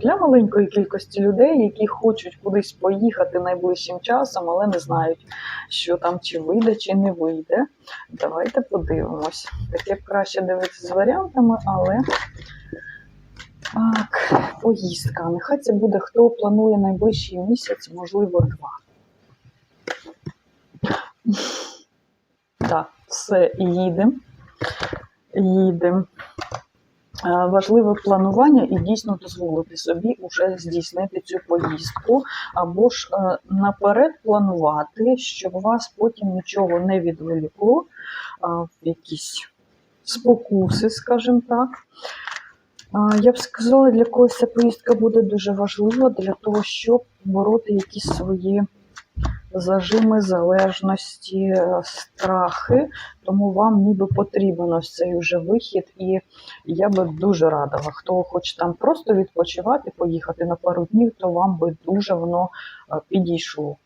Для маленької кількості людей, які хочуть кудись поїхати найближчим часом, але не знають, що там чи вийде, чи не вийде. Давайте подивимось. Таке краще дивитися з варіантами, але так, поїздка. Нехай це буде хто планує найближчий місяць, можливо, два. Так, все, їдемо. Їдемо. Е, Важливе планування і дійсно дозволити собі вже здійснити цю поїздку, або ж е, наперед планувати, щоб вас потім нічого не відволікло в якісь спокуси, скажімо так. Я б сказала, для когось ця поїздка буде дуже важлива для того, щоб бороти якісь свої зажими, залежності, е, страхи. Тому вам ніби потрібен ось цей уже вихід, і я би дуже радила, хто хоче там просто відпочивати, поїхати на пару днів, то вам би дуже воно е, підійшло.